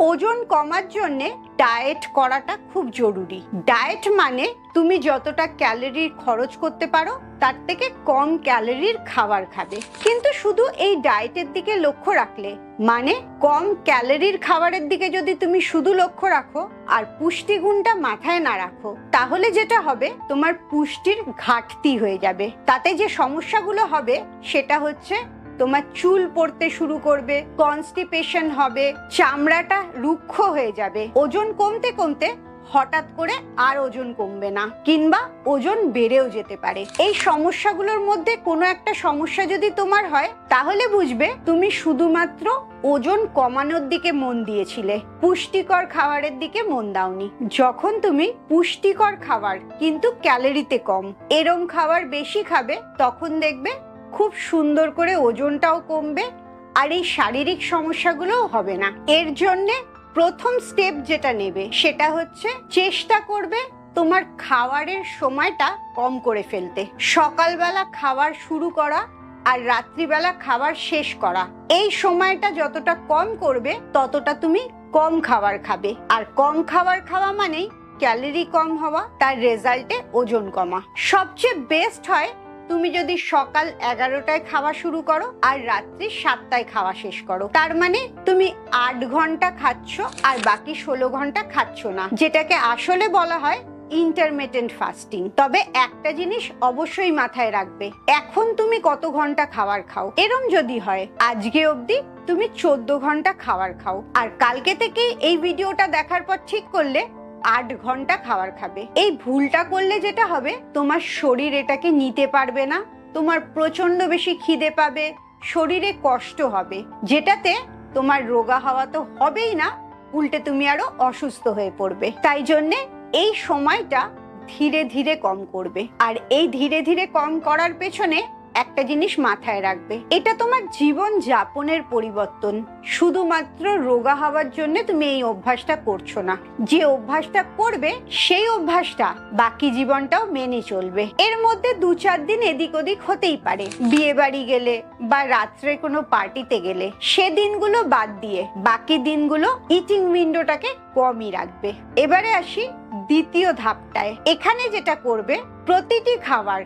ওজন কমার জন্য ডায়েট করাটা খুব জরুরি। ডায়েট মানে তুমি যতটা ক্যালোরি খরচ করতে পারো, তার থেকে কম ক্যালোরির খাবার খাবে। কিন্তু শুধু এই ডায়েটের দিকে লক্ষ্য রাখলে মানে কম ক্যালোরির খাবারের দিকে যদি তুমি শুধু লক্ষ্য রাখো আর পুষ্টিগুণটা মাথায় না রাখো, তাহলে যেটা হবে, তোমার পুষ্টির ঘাটতি হয়ে যাবে। তাতে যে সমস্যাগুলো হবে, সেটা হচ্ছে তোমার চুল পড়তে শুরু করবে কনস্টিপেশন হবে, চামড়াটা রুক্ষ হয়ে যাবে, ওজন কমতে কমতে হঠাৎ করে আর ওজন কমবে না, কিংবা ওজন বেড়েও যেতে পারে। এই সমস্যাগুলোর মধ্যে কোনো একটা সমস্যা যদি তোমার হয়, তাহলে বুঝবে তুমি শুধুমাত্র ওজন কমানোর দিকে মন দিয়েছিলে, পুষ্টিকর খাবারের দিকে মন দাওনি। যখন তুমি পুষ্টিকর খাবার, কিন্তু ক্যালোরিতে কম, এরম খাবার বেশি খাবে, তখন দেখবে খুব সুন্দর করে ওজনটাও কমবে আর এই শারীরিক সমস্যাগুলোও হবে না। এর জন্যে প্রথম স্টেপ যেটা নেবে সেটা হচ্ছে চেষ্টা করবে তোমার খাবারের সময়টা কম করে ফেলতে। সকালবেলা খাবার শুরু করা আর রাত্রিবেলা খাবার শেষ করা। এই সময়টা যতটা কম করবে ততটা তুমি কম খাবার খাবে। আর কম খাবার খাওয়া মানেই ক্যালোরি কম হওয়া, তার রেজাল্টে ওজন কমা। সবচেয়ে বেস্ট হয় তুমি যদি সকাল এগারোটায় খাওয়া শুরু করো আর রাত্রি সাতটায় খাওয়া শেষ করো। তার মানে তুমি আট ঘণ্টা খাচ্ছ আর বাকি ষোলো ঘণ্টা খাচ্ছ না, যেটাকে আসলে বলা হয় ইন্টারমিটেন্ট ফাস্টিং তবে একটা জিনিস অবশ্যই মাথায় রাখবে, এখন তুমি কত ঘণ্টা খাবার খাও? এরম যদি হয়, আজকে অবধি তুমি চোদ্দ ঘণ্টা খাবার খাও। আর কালকে থেকে এই ভিডিওটা দেখার পর ঠিক করলে আট ঘণ্টা খাবার খাবে। এই ভুলটা করলে যেটা হবে, তোমার শরীর এটাকে নিতে পারবে না, তোমার প্রচণ্ড বেশি খিদে পাবে, শরীরে কষ্ট হবে। যেটাতে তোমার রোগা হওয়া তো হবেই না, উল্টে তুমি আরও অসুস্থ হয়ে পড়বে। তাই জন্যে এই সময়টা ধীরে ধীরে কম করবে। আর এই ধীরে ধীরে কম করার পেছনে একটা জিনিস মাথায় রাখবে। এটা তোমার জীবন যাপনের পরিবর্তন। শুধুমাত্র রোগা হওয়ার জন্য তুমি এই অভ্যাসটা করছ না। যে অভ্যাসটা করবে, সেই অভ্যাসটা বাকি জীবনটাও মেনে চলবে। এর মধ্যে দু চার দিন এদিক ওদিক হতেই পারে। বিয়ে বাড়ি গেলে বা রাত্রে কোনো পার্টিতে গেলে, সে দিনগুলো বাদ দিয়ে বাকি দিনগুলো ইটিং উইন্ডোটাকে কমই রাখবে। এবারে আসি দ্বিতীয় ধাপটায়। এখানে যেটা করবে, প্রতিটি খাবার